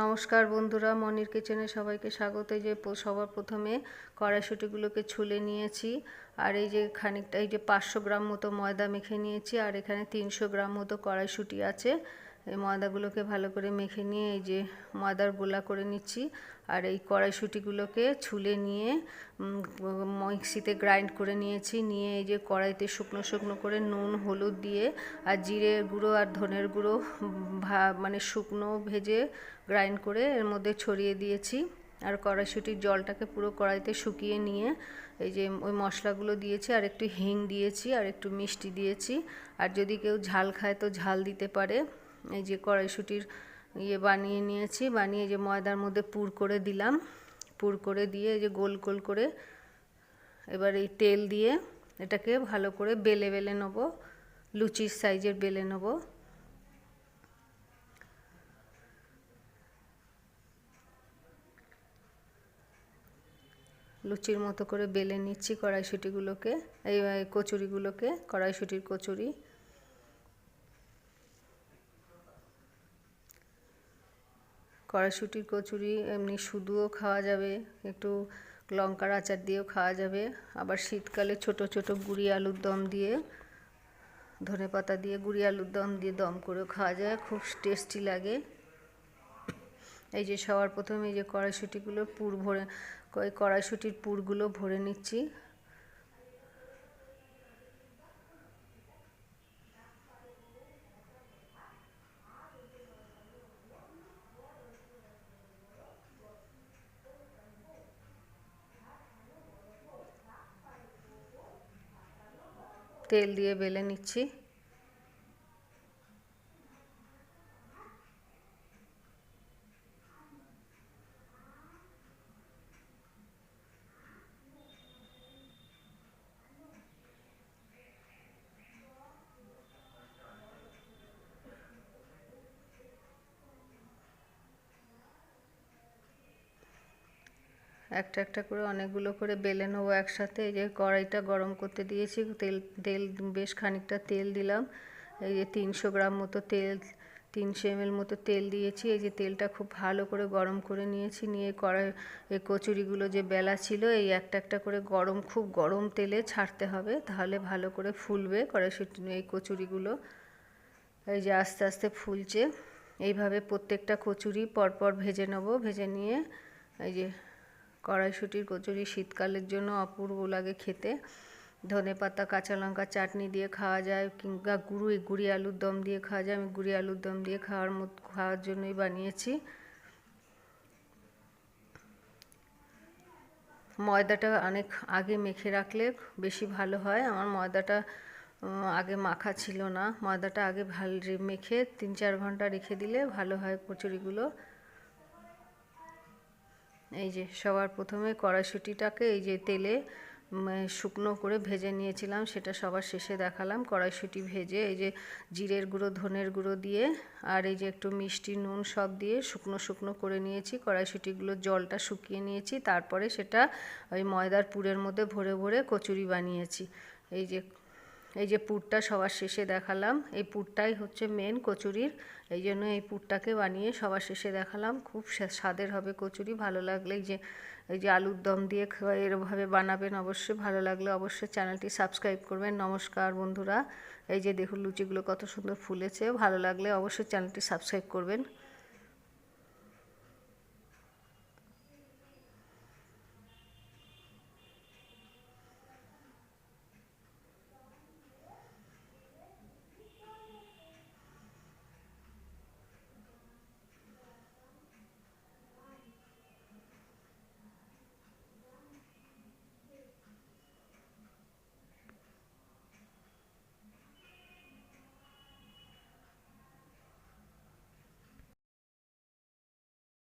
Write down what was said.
নমস্কার বন্ধুরা, মনির কিচেনে সবাইকে স্বাগত। যে সবার প্রথমে কড়াইশুটিগুলোকে ছুলে নিয়েছি, আর এই যে খানিকটা, এই যে পাঁচশো গ্রাম মতো ময়দা মেখে নিয়েছি, আর এখানে তিনশো গ্রাম মতো কড়াইশুটি আছে। এই ময়দাগুলোকে ভালো করে মেখে নিয়ে এই যে ময়দার গোলা করে নিচ্ছি। আর এই কড়াইশুটিগুলোকে ছুলে নিয়ে মিক্সিতে গ্রাইন্ড করে নিয়েছি। নিয়ে এই যে কড়াইতে শুকনো শুকনো করে নুন, হলুদ দিয়ে আর জিরে গুঁড়ো আর ধনের গুঁড়ো মানে শুকনো ভেজে গ্রাইন্ড করে এর মধ্যে ছড়িয়ে দিয়েছি। আর কড়াইশুটির জলটাকে পুরো কড়াইতে শুকিয়ে নিয়ে এই যে ওই মশলাগুলো দিয়েছি। আর একটু হিং দিয়েছি আর একটু মিষ্টি দিয়েছি। আর যদি কেউ ঝাল খায় তো ঝাল দিতে পারে। এই যে কড়াইশুটির ইয়ে বানিয়ে নিয়েছি, বানিয়ে যে ময়দার মধ্যে পুর করে দিলাম। পুর করে দিয়ে যে গোল গোল করে এবার এই তেল দিয়ে এটাকে ভালো করে বেলে বেলে নেব, লুচির সাইজের বেলে নেব। লুচির মতো করে বেলে নিচ্ছি কড়াইশুটিগুলোকে এই এই কচুরিগুলোকে, কড়াইশুটির কচুরি। কড়াইশুটির কচুরি, এমনি শুধুও খাওয়া যাবে, একটু লঙ্কার আচার দিয়েও খাওয়া যাবে। আবার শীতকালে ছোট ছোট গুঁড়ি আলুর দম দিয়ে, ধনে পাতা দিয়ে গুঁড়ি আলুর দম দিয়ে দম করেও খাওয়া যায়, খুব টেস্টি লাগে। এই যে সবার প্রথমে এই যে কড়াইশুটিগুলো পুর ভরে ওই কড়াইশুটির পুরগুলো ভরে নিচ্ছি। তেল দিয়ে বেলে নিচ্ছি। একটা একটা করে অনেকগুলো করে বেলে নেব একসাথে। এই যে কড়াইটা গরম করতে দিয়েছি, তেল তেল বেশ খানিকটা তেল দিলাম। এই যে তিনশো গ্রাম মতো তেল, তিনশো এমএল মতো তেল দিয়েছি। এই যে তেলটা খুব ভালো করে গরম করে নিয়েছি। নিয়ে কড়াই, এই কচুরিগুলো যে বেলা ছিল, এই একটা একটা করে গরম, খুব গরম তেলে ছাড়তে হবে। তাহলে ভালো করে ফুলবে কড়াইশুটি, এই কচুরিগুলো। এই যে আস্তে আস্তে ফুলছে। এইভাবে প্রত্যেকটা কচুরি পরপর ভেজে নেব। ভেজে নিয়ে এই যে কড়াইশুটির কচুরি শীতকালের জন্য অপূর্ব লাগে খেতে। ধনে পাতা, কাঁচা লঙ্কা চাটনি দিয়ে খাওয়া যায় কিংবা গুঁড়ি গুঁড়ি আলুর দম দিয়ে খাওয়া যায়। আমি গুঁড়ি আলুর দম দিয়ে খাওয়ার মতো খাওয়ার জন্যই বানিয়েছি। ময়দাটা অনেক আগে মেখে রাখলে বেশি ভালো হয়। আমার ময়দাটা আগে মাখা ছিল না। ময়দাটা আগে ভালো মেখে তিন চার ঘণ্টা রেখে দিলে ভালো হয় কচুরিগুলো। এই যে সবার প্রথমে কড়াইশুটিটাকে এই যে তেলে শুকনো করে ভেজে নিয়েছিলাম, সেটা সবার শেষে দেখালাম। কড়াইশুটি ভেজে এই যে জিরের গুঁড়ো, ধনের গুঁড়ো দিয়ে, আর এই যে একটু মিষ্টি নুন সব দিয়ে শুকনো শুকনো করে নিয়েছি। কড়াইশুটিগুলোর জলটা শুকিয়ে নিয়েছি, তারপরে সেটা ওই ময়দার পুরের মধ্যে ভরে ভরে কচুরি বানিয়েছি। এই যে এই যে পুরটা সবার শেষে দেখালাম, এই পুরটাই হচ্ছে মেন কচুরির। এই জন্য এই পুরটাকে বানিয়ে সবার শেষে দেখালাম। খুব স্বাদের হবে কচুরি, ভালো লাগলে যে, এই যে আলুর দম দিয়ে এরভাবে বানাবেন অবশ্যই, ভালো লাগলে অবশ্যই চ্যানেলটি সাবস্ক্রাইব করবেন। নমস্কার বন্ধুরা। এই যে দেখুন লুচিগুলো কত সুন্দর ফুলেছে, ভালো লাগলে অবশ্যই চ্যানেলটি সাবস্ক্রাইব করবেন।